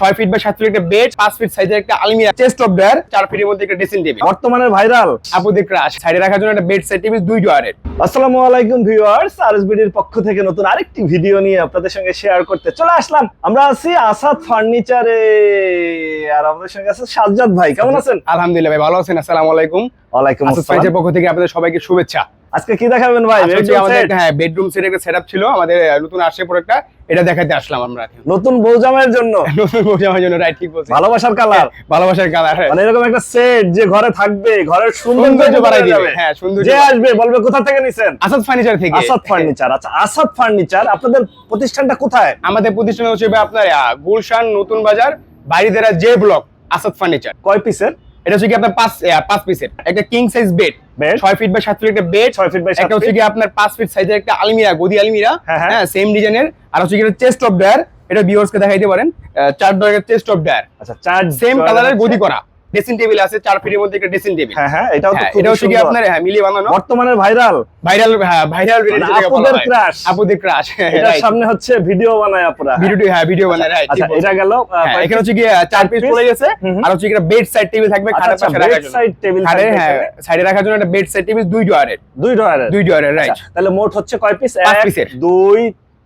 ছয় ফিট বা সাত ফিট একটা বেড পাঁচ ফিট সাইজের একটা আলমিরা চেস্ট অফ চার ফিটের মধ্যে একটা ড্রেসিং টেবিল বর্তমানে ভাইরাল আপুদের ক্রাশ সাইডে রাখার জন্য একটা বেড সেট টেবিল দুই ড্রয়ারের আসসালামু আলাইকুম ভিউয়ার্স আরএসবিডির পক্ষ থেকে নতুন আরেকটি ভিডিও নিয়ে আপনাদের সঙ্গে শেয়ার করতে চলে আসলাম। আমরা আছি আসাদ ফার্নিচারে আর আমাদের সঙ্গে আছে সাজ্জাদ ভাই কেমন আছেন? আলহামদুলিল্লাহ ভাই ভালো আছেন? আসসালামু আলাইকুম। ওয়ালাইকুম আসসালাম। পক্ষ থেকে আপনাদের সবাইকে শুভেচ্ছা। আজকে কি দেখাবেন ভাই? আমাদের হ্যাঁ বেডরুম সেট একটা সেটআপ ছিল আমাদের নতুন আসছে প্রোডাক্টটা এটা দেখাতে আসলাম আমরা নতুন বৌজামের জন্য? নতুন বোঝানোর জন্য রাইট ঠিক বলছেন। ভালোবাসার কালার ভালোবাসার কালার মানে এরকম একটা সেট যে ঘরে থাকবে ঘরের সৌন্দর্য বাড়াই দিবে। হ্যাঁ সৌন্দর্য যে আসবে বলবে কোথা থেকে নিছেন? আসাদ ফার্নিচার থেকে। আসাদ ফার্নিচার আচ্ছা আসাদ ফার্নিচার আপনাদের প্রতিষ্ঠানটা কোথায়? আমাদের প্রতিষ্ঠান হচ্ছে আপনার গুলশান নতুন বাজার বাইরেদেরা যে ব্লক আসাদ ফার্নিচার কয় পিসের এটা হচ্ছে কি আপনার পাঁচ পাঁচ পিসের একটা কিং সাইজ বেড ছয় ফিট বা সাত ফিট একটা বেড ছয় ফিট বাই একটা হচ্ছে কি আপনার পাঁচ ফিট সাইজের একটা আলমিরা গদি আলমিরা। হ্যাঁ, হ্যাঁ। হ্যাঁ সেম ডিজাইনের আর হচ্ছে কি চেস্ট অফ ড্রায়ার এটা ভিউয়ার্সকে দেখাইতে পারেন। চার ড্রয়ারের চেস্ট অফ ড্রায়ার আচ্ছা চার সেম কালারের গদি করা। ড্রেসিং টেবিল আছে চার ফিটের মধ্যে একটা ড্রেসিং টেবিল। হ্যাঁ হ্যাঁ এটাও তো হ্যাঁ, খুব কি আপনার হ্যাঁ মিলিয়ে বানানো। বর্তমানে ভাইরাল। ভাইরাল ভাইরাল মানে আপুদের crush। আপুদের ক্রাশ এটার সামনে হচ্ছে ভিডিও বানায় আপুরা। ভিডিওটি হ্যাঁ ভিডিও বানায় রাইট আচ্ছা এটা গেল হ্যাঁ, এখানে হচ্ছে কি চার পিস? পড়ে গেছে। আর হচ্ছে কি বেড সাইড টেবিল থাকবে আচ্ছা, খাটের আচ্ছা, পাশে রাখার জন্য। table খাটে থাকবে হ্যাঁ সাইডে রাখার জন্য একটা বেড সাইড টেবিল দুই ডয়ারের দুই ড্রয়ারের দুই ডয়ারের রাইট আচ্ছা, তাহলে মোট হচ্ছে কয় পিস এক পিসের। দুই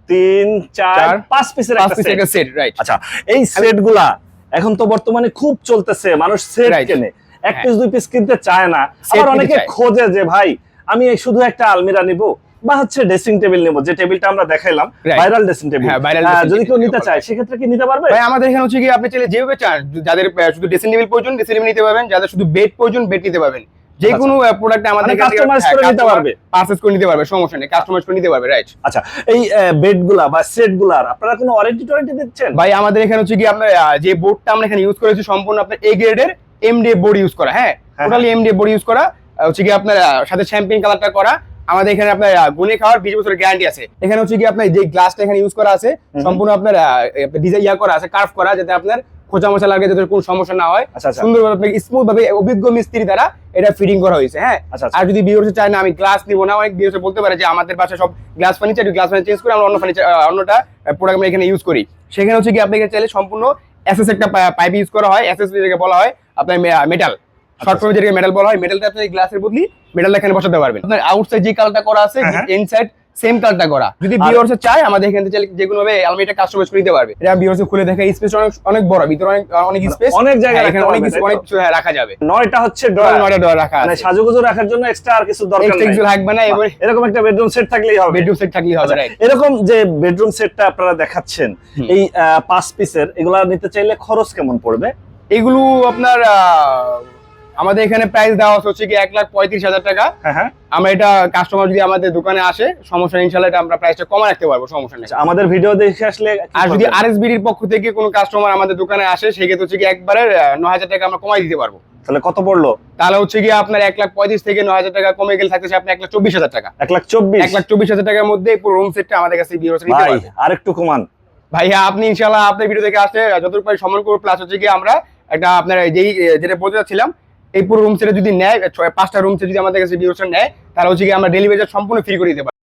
তিন চার পাঁচ পিসের একটা সেট রাইট আচ্ছা এই সেটগুলা এখন তো বর্তমানে খুব চলতেছে মানুষ সেট কেনে। এক হ্যাঁ। পিস দুই পিস কিনতে চায় না। আবার অনেকে খোঁজে যে ভাই আমি শুধু একটা আলমিরা নিব বা হচ্ছে ড্রেসিং টেবিল নেব যে টেবিলটা আমরা দেখাইলাম ভাইরাল ড্রেসিং টেবিল হ্যাঁ, যদি কেউ নিতে চায় সেক্ষেত্রে কি নিতে পারবে? ভাই আমাদের এখানে হচ্ছে কি আপনি চাইলে যেভাবে চান যাদের শুধু ড্রেসিং টেবিল প্রয়োজন ড্রেসিং টেবিল নিতে পারবেন যাদের শুধু বেড প্রয়োজন বেড নিতে পারবেন। যে কোনো প্রোডাক্ট আমাদের মানে customize করে নিতে পারবে। পারচেজ করে নিতে পারবে সমস্যা নেই কাস্টমাইজ করে নিতে পারবে রাইট আচ্ছা এই বেডগুলা বা সেটগুলার আপনারা কোনো ওয়ারেন্টি টোয়ারেন্টি দিচ্ছেন? ভাই আমাদের এখানে হচ্ছে কি আপনার যে বোর্ডটা আমরা এখানে ইউজ করেছি সম্পূর্ণ আপনার এ গ্রেডের বোর্ড ইউজ করা হ্যাঁ? হ্যাঁ। টোটালি বোর্ড ইউজ করা হচ্ছে কি আপনার সাথে চ্যাম্পিয়ন কালারটা করা আমাদের এখানে আপনার গুনে খাওয়ার বিশ বছরের গ্যারান্টি আছে। এখানে হচ্ছে কি আপনার যে গ্লাসটা এখানে ইউজ করা আছে সম্পূর্ণ আপনার ডিজাইন ইয়া করা আছে কার্ভ করা যাতে আপনার খোঁচা মোচা লাগে যাতে কোনো সমস্যা না হয়। আচ্ছা আচ্ছা। সুন্দরভাবে আপনাকে স্মুথ ভাবে অভিজ্ঞ মিস্ত্রি দ্বারা এটা ফিটিং করা হয়েছে হ্যাঁ? আচ্ছা আর যদি বিওরসে চায় না আমি গ্লাস নিব না। অনেক বিওরসে বলতে পারে যে আমাদের বাসায় সব glass furniture glass furniture change করে আমরা অন্য ফার্নিচার অন্যটা প্রোডাক্ট আমরা এখানে ইউজ করি। সেখানে হচ্ছে কি আপনাকে চাইলে সম্পূর্ণ এসএস একটা পাইপ ইউজ করা হয়। এসএস যেটাকে বলা হয় আপনার মেটাল শর্ট ফর্মে যেটাকে মেটাল বলা হয় মেটালটা আপনি গ্লাসের বদলি মেটাল এখানে বসাতে পারবেন। আপনার আউটসাইড যে কালারটা করা আছে হ্যাঁ, হ্যাঁ। ইনসাইড সেম কালারটা করা যদি বিওরসে চায় আমাদের এখান থেকে যে কোনো ভাবে আলমারিটা কাস্টমাইজ করে দিতে পারবে। এটা বিওরসে খুলে দেখা স্পেস অনেক অনেক বড় ভিতরে অনেক অনেক স্পেস অনেক জায়গায় এখানে অনেক কিছু অনেক কিছু হ্যাঁ, রাখা যাবে। নয়টা হচ্ছে ড্রয়ার নয়টা ডোর রাখা মানে সাজুগুজু রাখার জন্য এক্সট্রা আর কিছু দরকার নেই। কিছু লাগবে না এবার এরকম একটা বেডরুম সেট থাকলেই হবে। বেডরুম সেট থাকলেই হবে রাইট এরকম যে বেডরুম সেটটা আপনারা দেখাচ্ছেন এই পাঁচ পিসের এগুলা নিতে চাইলে খরচ কেমন পড়বে? এগুলো আপনার আহ, আমাদের এখানে প্রাইস দেওয়া হচ্ছে কি এক লাখ পঁয়ত্রিশ হাজার টাকা। হ্যাঁ হ্যাঁ। আমরা এটা কাস্টমার যদি আমাদের দোকানে আসে সমস্যা ইনশাল্লাহ এটা আমরা প্রাইসটা কমা রাখতে পারব সমস্যা নেই। আচ্ছা, আমাদের ভিডিও দেখে আসলে আর যদি করবেন? আরএসবিডির পক্ষ থেকে কোনো কাস্টমার আমাদের দোকানে আসে সেক্ষেত্রে হচ্ছে কি একবারে ন হাজার টাকা আমরা কমাই দিতে পারব। তাহলে কত পড়ল? তাহলে হচ্ছে কি আপনার এক লাখ পঁয়ত্রিশ থেকে ন হাজার টাকা কমে গেলে থাকতেছে আপনি এক লাখ চব্বিশ হাজার টাকা। এক লাখ চব্বিশ? এক লাখ চব্বিশ হাজার টাকার মধ্যে পুরো রুম সেটটা আমাদের কাছে আর একটু কমান। ভাইয়া আপনি ইনশাল্লাহ আপনার ভিডিও থেকে আসলে যতটুকু পারি সম্মান করব প্লাস হচ্ছে কি আমরা একটা আপনার যেই যেটা বলতে চাচ্ছিলাম এই পুরো রুম সেটা যদি নেয় পাঁচটা রুম সেট যদি আমাদের কাছে বিরোধ নেয়, তাহলে হচ্ছে আমরা ডেলিভারি সম্পূর্ণ ফ্রি করে দিতে